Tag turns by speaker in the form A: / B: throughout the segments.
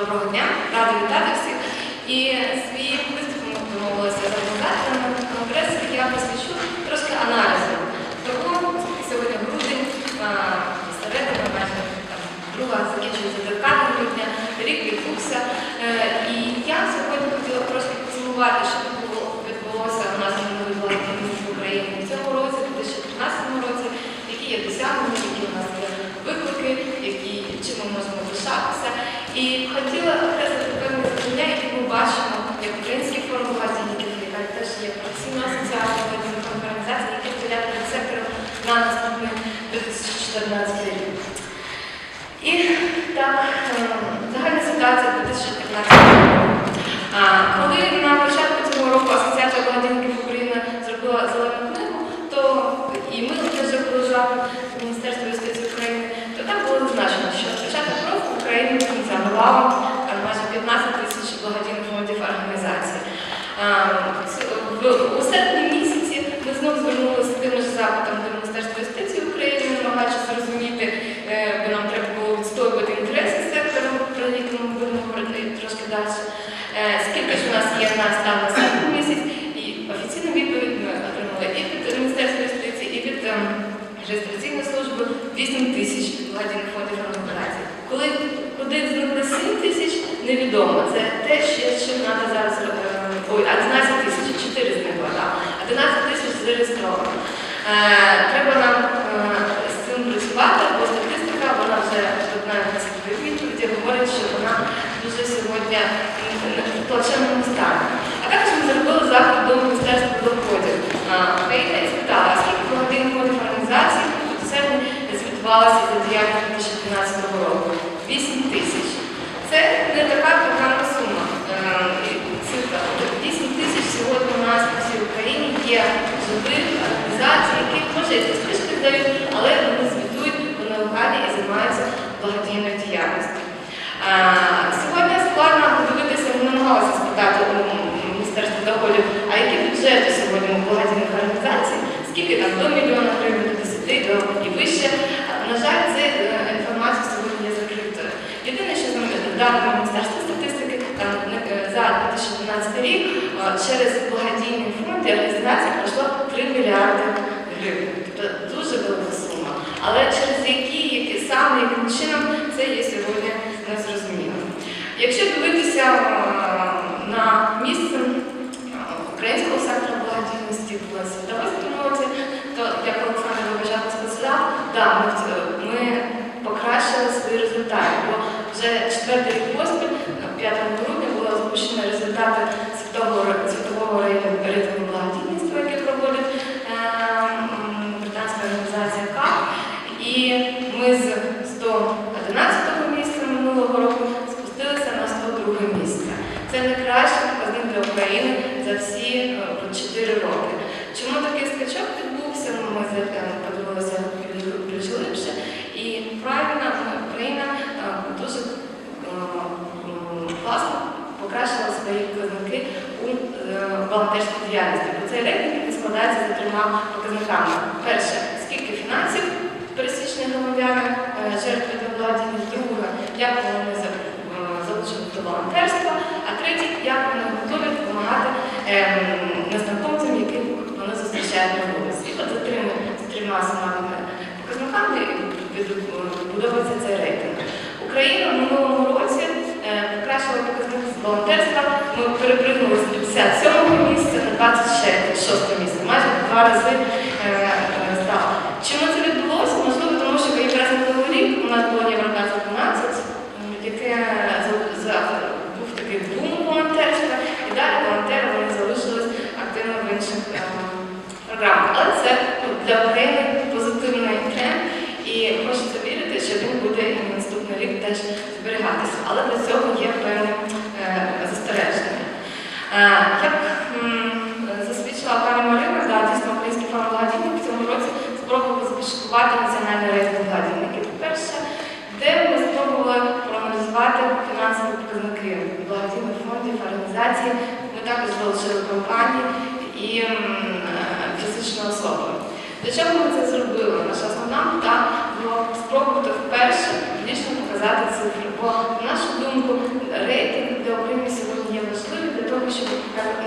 A: Доброго дня, рада вітати всіх. І свій виступ ми домовилися записати на конгрес, я посвячу трошки аналізу того, сьогодні грудень, середина, майже друга закінчується декада грудня, рік відбувся. Е, І я сьогодні хотіла трошки поцілувати, що було відбулося у нас на новій владі в Україні в цьому році, в 2013 році, які є досягнення, які у нас є виклики, які чим ми можемо пишатися. І хотіла окреслити певні завдання, які ми бачимо, як українські форум благодійників, яка теж є професійна асоціація благодійних організацій, які перед сектором на наступний 2014 рік. І так, е, загальна ситуація 2015 року. Коли на початку цього року Асоціація благодійників України зробила зелену книгу, то і ми теж зробили запит Міністерства юстиції України, то там було зазначено, що з початку року в Україні функціонувало а, майже 15 тисяч благодійних фондів організацій. А, ц- в- У серпні місяці ми знову звернулися тим же запитом до Міністерства юстиції України, намагаючись зрозуміти, е, бо нам треба було відстоювати інтереси сектору, про які ми будемо говорити трошки далі. Е, Скільки ж у нас є на стан на серпні місяць, і офіційну відповідь ми отримали і від Міністерства юстиції, і від ем, реєстраційної служби 8 тисяч благодійних фондів організацій. Коли куди зникли 7 тисяч, невідомо. Це те, що чим треба зараз е, ой, 11 тисяч, 4 зникла, так. 11 тисяч зареєстровано. Е, Треба нам е, з цим працювати, бо статистика, вона вже одна з відповіді говорить, що вона дуже сьогодні в плачевному стані. А також ми зробили захід до Міністерства доходів а, України і спитали, а скільки благодійних організацій у серпні звітувалося за діяльність 2012 року? 8 тисяч. Це не така погана сума. Е, і цифра. 8 тисяч сьогодні у нас по всій Україні є живих організацій, які може і спішки здають, але вони звітують, вони локальні і займаються благодійною діяльністю. Сьогодні складно подивитися, ми намагалися спитати у Міністерства доходів, а які бюджети сьогодні у благодійних організацій, скільки там до мільйона гривень, до 10 до і вище. На жаль, ця е, інформація сьогодні є закритою. Єдине, що даними Міністерства статистики, там е, за 2012 рік е, через благодійні фонди організації пройшло 3 мільярди гривень. Тобто дуже велика сума. Але через які, які саме, яким чином, це є сьогодні незрозуміло. Якщо дивитися е, на місце е, українського сектора благодійності в світовій спільноті, то як Олександр Вибажав сказав, да, ми, в- ми покращили свої результати. Бо вже четвертий рік поспіль, 5 грудня, були запущені результати світового, світового рейтингу рейтингу благодійництва, який проводить е, м, британська організація КАП. І ми з 111 місця минулого року спустилися на 102 місце. Це найкращий показник для України за всі 4 роки. Чому такий скачок відбувся? Ми з- е, подивилися більш глибше. І правильно е, Україна е, дуже е, м, класно покращила свої показники у е, волонтерській діяльності. Бо цей рейтинг складається за трьома показниками. Перше, скільки фінансів пересічні громадяни е, жертвують на. Друге, як вони е, залучені до волонтерства. А третє, як вони готові допомагати ем, незнакомцям, яких вони зустрічають на вулиці. От за трьома, основними показниками відбудовується цей рейтинг. Україна в минулому році е, покращила показник з волонтерства. Ми перепригнули з 57 місця на 26 місце, майже два рази е, е, стало. Чому це відбулося? Можливо, тому що якраз на новий рік у нас було Євроказ 12, яке за- за- був такий бум волонтерства, і далі волонтери вони залишились активно в інших е, програмах. Але це ну, для України позитивний тренд, і хочеться вірити, що він буде і на наступний рік теж зберігатися. Але для цього є певні е, застереження. Е, Як м, засвідчила пані Марина, да, дійсно український фонд благодійник в цьому році спробував започаткувати національний рейтинг благодійників. По-перше, де ми спробували проаналізувати фінансові показники благодійних фондів, організацій. Ми також залишили компанії і е, фізичні особи. Для чого ми це зробили? Наша основна мета була спробувати вперше публічно показати. цифри. Бо, на нашу думку, рейтинг для України сьогодні є важливий для того, щоб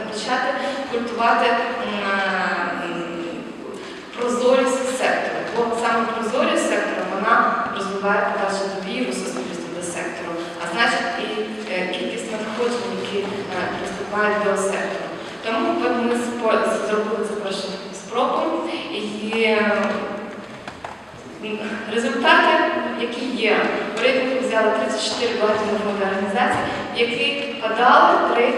A: почати культувати м, прозорість сектору. Бо саме прозорість сектору вона розвиває подальше довіру суспільства до сектору, а значить і е, кількість надходжень, які е, приступають до сектору. Тому ми зробили це першу спробу і результати, які є, в рейтингу взяли 34 благодійні організації, які подали е,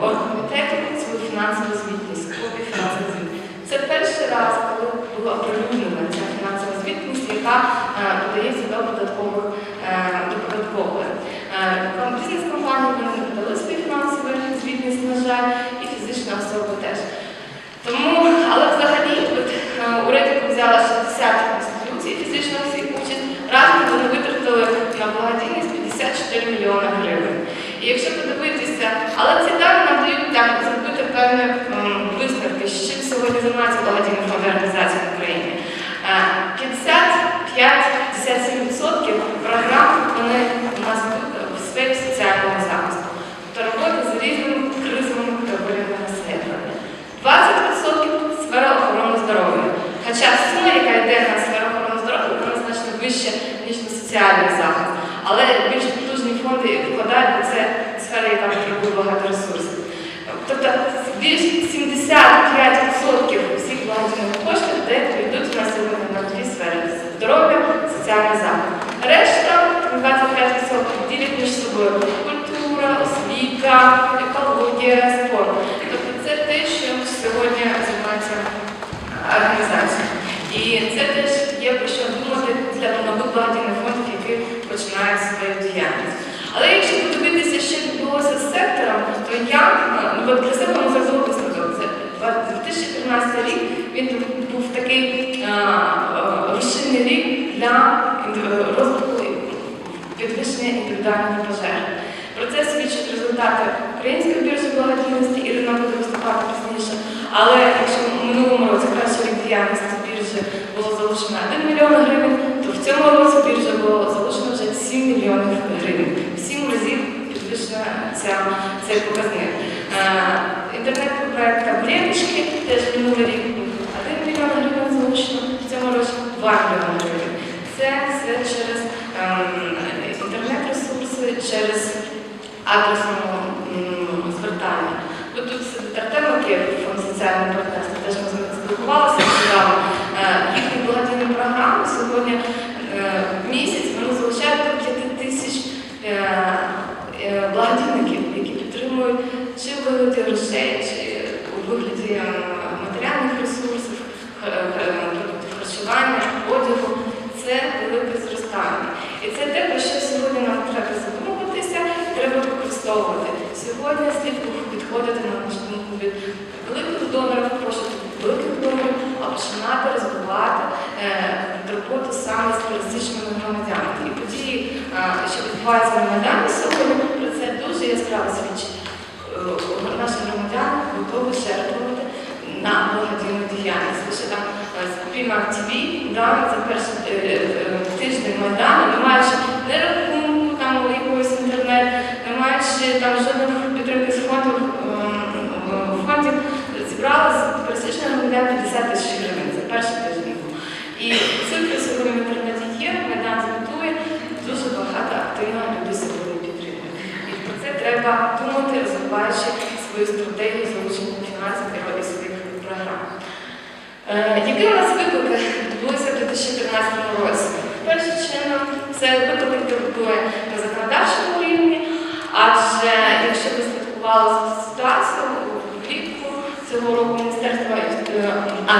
A: оргкомітету свою фінансову звітність, копію фінансової звітності. Це перший раз, коли була оприлюднена ця фінансова звітність, яка е, подається до податкових Бізнес-компанії вони не подали свою фінансову звітність, на жаль, і фізична особа теж. Тому, але взагалі, от, е, у рейтингу взяла 60 інституцій фізичних всіх участь, разом вони витратили на благодійність 54 мільйони гривень. І якщо подивитися, але ці дані нам дають так зробити певні висновки, що сьогодні займається благодійні фонди організації в Україні. Е, 55-57% програм вони у нас в сфері соціального захисту, тобто роботи з різними кризовими категоріями населення. 20% сфера охорони здоров'я. Хоча сума, яка йде на сферу охорони здоров'я, вона значно вища, ніж на соціальний захист. Але більш потужні фонди вкладають, бо це сфера, ресурсів. Тобто більш 75% всіх благодійних коштів, де йдуть у нас сьогодні на дві сфери здоров'я, соціальний захист. Решта 25% ділять між собою культура, освіта, екологія, спорт. Тобто це те, що сьогодні займається організація. І це теж є про що думати для нових благодійних фондів, які починають свою діяльність. Але якщо подивитися, що відбулося з сектором, то я ну, от для себе можу зробити висновок. Це 2014 рік він був такий а, а, рушійний рік для е, розвитку підвищення індивідуальної пожежі. Про це результати Української біржі благодійності, Ірина буде виступати пізніше. Але якщо в минулому році перший рік діяльності біржі було залучено 1 мільйон гривень, то в цьому році біржа було залучено вже 7 мільйонів гривень. В 7 разів підвищена ця, цей показник. Е, Інтернет-проект «Таблеточки» теж минулий рік був 1 мільйон гривень залучено, в цьому році 2 мільйони гривень. Це все через ем, інтернет-ресурси, через адресне м, звертання. Ви тут Артем Макеєв, фонд соціального партнерства, теж ми з ним спілкувалися. Е, Їхні благодійні програми сьогодні е, місяць вони залучають до 5 тисяч е, благодійників, які підтримують чи вигляді грошей, чи у вигляді матеріальних ресурсів, х- е, продуктів харчування, одягу. Це велике зростання. І це те, про що сьогодні нам треба задумуватися, треба використовувати. Сьогодні слід підходити на думку від великих донорів, пошуку великих донорів, а починати розвивати е, роботу саме з пересічними громадянами. І події, е, що відбуваються Майдані сьогодні, про це дуже яскраво свідчить. Е, Наші громадяни готові жертвувати на благодійну діяльність. Лише там спільна ТВ, да, за перший тиждень Майдану, не маючи не рахунку, там якогось інтернет, не маючи там жодних підтримки з фондів, е, е, фондів, зібрали з громадян 50 тисяч гривень. Це перший тиждень. І цифри сьогодні в інтернеті є, Майдан звітує, дуже багато активно люди сьогодні підтримують. І про це треба думати, розвиваючи свою стратегію залучення фінансів і своїх програм. Е, Які у нас виклики відбулися в 2013 році? Першим чином, це виклики, які на законодавчому рівні, адже якщо ви слідкували за ситуацію влітку цього року Міністерство, е, а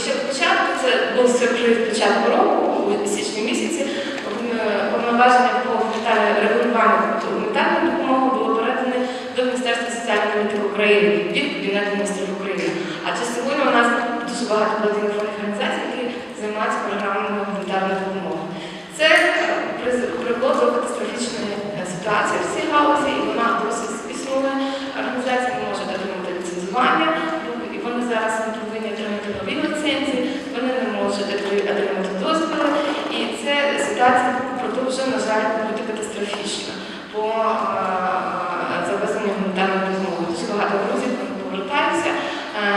A: ще спочатку, це був сюрприз початку року, у січні місяці, е, повноваження по регулюванню гуманітарної допомоги було передане до Міністерства соціальної політики України від Кабінету міністрів України. Адже сьогодні у нас дуже багато благодійних організацій, які займаються програмами гуманітарної допомоги. Це е, приз- привело до катастрофічної е, ситуації в цій галузі, і вона досі існує. Організація не може отримати ліцензування, і вони зараз не повинні отримати нові ліцензії, вони не можуть отри- отримати дозволи. І ця ситуація продовжує, на жаль, катастрофічна по е, завезенню гуманітарної допомоги. Дуже багато грузів повертаються. Е,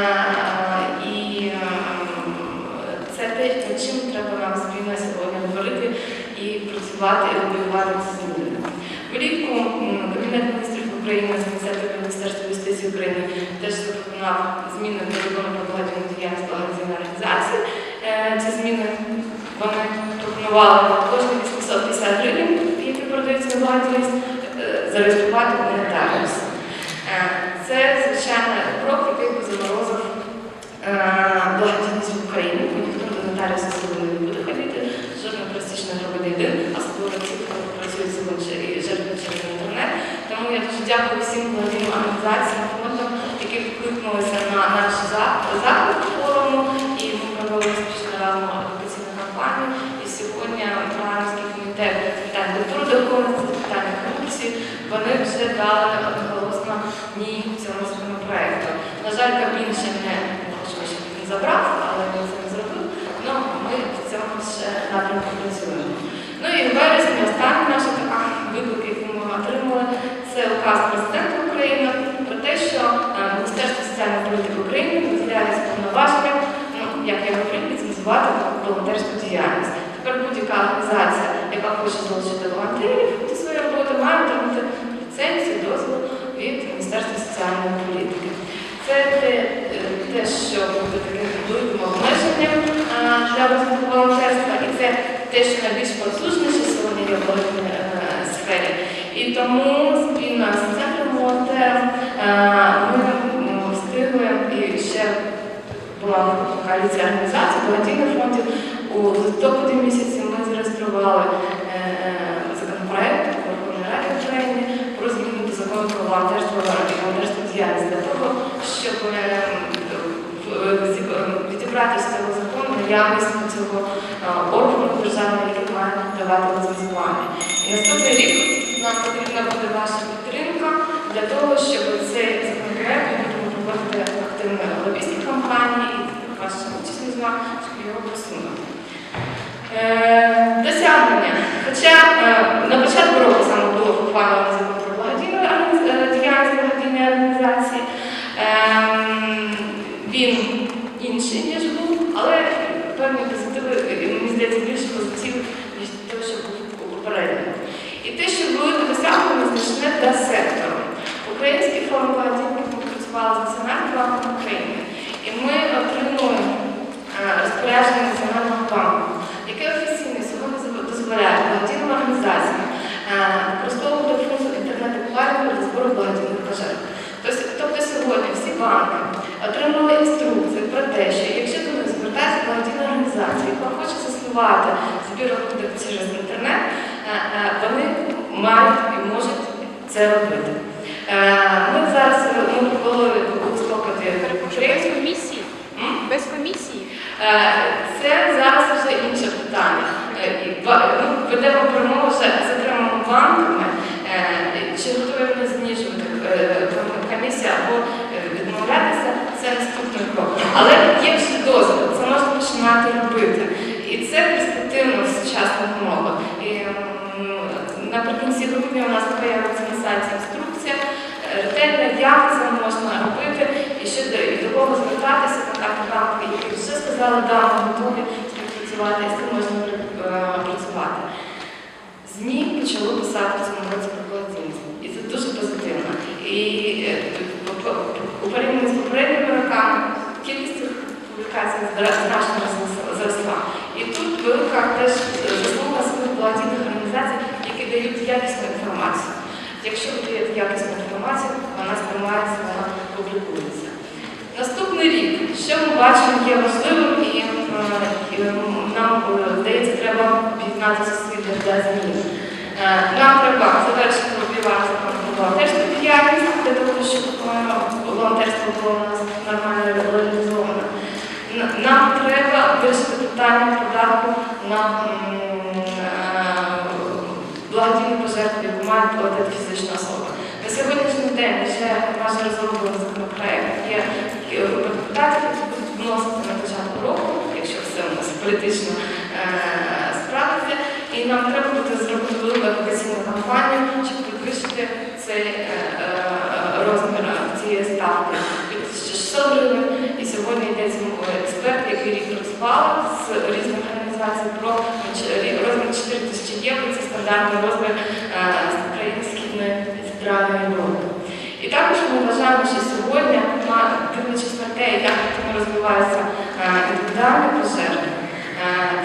A: І е, це те, над чим треба нам спільно сьогодні говорити і працювати і лобіювати ці зміни. Влітку м, Кабінет міністрів України з ініціативи Міністерства юстиції України теж запропонував зміни до закону про благодійну діяльність благодійної організації. Е, Ці зміни вони пропонували кожні 850 гривень, які продаються на благодійність, е, зареєструвати нотаріус. Е, Це, звичайно, крок, який би заморозив е, благодійність в Україні, бо ніхто до нотаріуса сьогодні не буде ходити, жодна пересічна громадянин, особливо ті, хто працює сьогодні і жертви через інтернет. Тому я дуже дякую всім благодійним організаціям, фондам, які відкликнулися на наш за- заклик форуму, і ми провели успішно разом адвокаційну кампанію. І сьогодні Парламентський комітет з питань культури духовності, з корупції, вони вже дали одноголосно ні цьому законопроекту. На жаль, Кабмін ще не хоче, він забрав, але він це не зробив. Ну, ми в цьому ще напрямку працюємо. Ну і в вересні остання наша така виклик, який ми отримали, це указ президента України про те, що е, Міністерство соціальної політики України виділяє повноваження, ну, як я говорю, ліцензувати волонтерську діяльність. Тепер будь-яка організація, яка хоче залучити волонтерів до своєї роботи, має отримати ліцензію, дозвіл від Міністерства соціальної політики. Це те, що буде таким великим обмеженням для розвитку волонтерства, і це те, що найбільш потужніше сьогодні є в е, сфері. І тому спільно з центром волонтерів е, ми встигли і ще була коаліція організацій, благодійних фондів. У листопаді місяці ми е, законопроект у Верховній Раді України про зміну до закону про волонтерство і волонтерську діяльність для того, щоб е, відібрати з цього закону наявність цього е, органу державного, який має давати ліцензування. І наступний рік нам потрібна буде ваша підтримка для того, щоб цей законопроект ми будемо проводити активні лобістські кампанії, і ваша участь не щоб його просунути. Е, Досягнення. Хоча е, на початку року саме було ухвалено закон про благодійну е, діяльність благодійної організації. Ем, Він інший, ніж був, але певні позитиви, мені здається, більше позитивів, ніж те, що був у попередньому. І те, що велике досягнення значне для сектору. Український форум благодійників працювали з Національним банком України, і ми використовувати функцію інтернет-еквайрингу для збору благодійних пожертв. Тобто, тобто сьогодні всі банки отримали інструкції про те, що якщо до них звертається благодійна організація, яка хоче заснувати збір рахунок через інтернет, е, е, вони мають і можуть це робити. Е, Ми зараз ми провели листопаді
B: Без комісії? Без комісії?
A: Це зараз вже інше питання. Ну, Ведемо промову вже з окремими банками, е, чи готові вони знижувати е, комісію або е, відмовлятися, це наступний крок. Але є вже досвід, це можна починати робити. І це перспективно в сучасних умовах. Наприкінці грудня у нас появиться на сайті інструкція, ретельно, як це можна робити, і що до, кого звертатися, контактні банки, які вже сказали, да, ми готові співпрацювати, з цим можна працювати. ЗМІ почали писати в цьому році про благодійність. І це дуже позитивно. І е, у порівнянні з попередніми роками кількість цих публікацій значно зросла-. І тут велика теж заслуга своїх благодійних організацій, які дають якісну інформацію. Якщо ви даєте якісну інформацію, вона сприймається, вона публікується. Наступний рік, що ми бачимо, є важливим і, е, е, е, здається, треба об'єднати зусилля для змін. Е, Нам треба завершити розвивати закон про волонтерську діяльність для того, щоб е, волонтерство було у нас нормально реалізовано. Нам треба вирішити питання податку на е, благодійні пожертви, яку має платити фізична особа. На сьогоднішній день вже майже розроблений законопроект. Є є депутатів, які будуть вносити на початку року, якщо все у нас політично е, справиться. І нам треба буде зробити велику адвокаційну кампанію. збільшити цей е, е, розмір цієї ставки від 1600 гривень. І сьогодні йдеться експерт, який рік працював з різних організацій про розмір 4 тисячі євро. Це стандартний розмір е, з країн Східної Центральної Європи. І також ми вважаємо, що сьогодні, дивлячись на те, як розвиваються індивідуальні пожежі, е,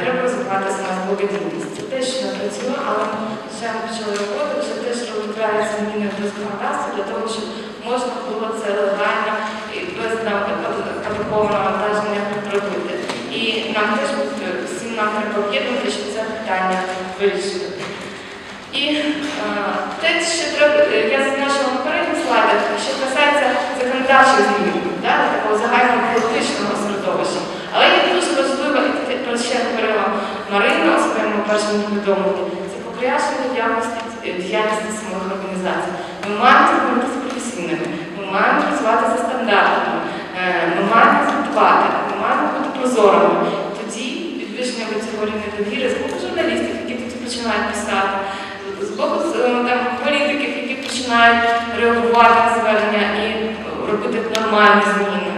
A: треба розвивати саме благодійність. Це те, що не працює, але ми вже почали роботу, вже теж розробляються зміни до законодавства для того, щоб можна було це легально і без податкового навантаження робити. І нам теж е, всім нам треба об'єднати, щоб це питання вирішити. І е, те, що треба, е, я зазначила на попередніх слайдах, що касається законодавчих змін, такого загального політичного середовища. Але є дуже важливо, і те, про що говорила Марина у своєму першому повідомленні, це покращення е, діяльності самих організацій. Ми маємо бути професійними, ми маємо працювати за стандартами, е, ми маємо звітувати, ми маємо бути прозорими. Тоді підвищення цього рівня довіри з боку журналістів, які тоді починають писати, з боку е, там, політиків, які починають реагувати на звернення і робити нормальні зміни,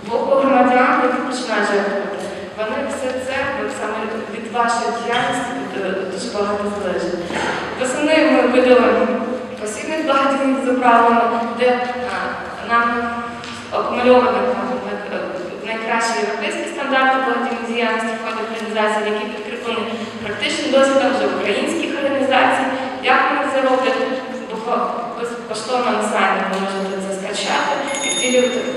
A: з боку громадян, які починають реагувати. Вони все це саме вашої діяльності е, дуже багато залежить. Восени ми видали посібник благодійних заправлено, де е, нам окумульовано е, найкращі європейські стандарти благодійної діяльності в ході організації, які підкріплені практичним досвідом вже українських організацій, як вони це роблять, безкоштовно на сайті ви можете це скачати і втілювати.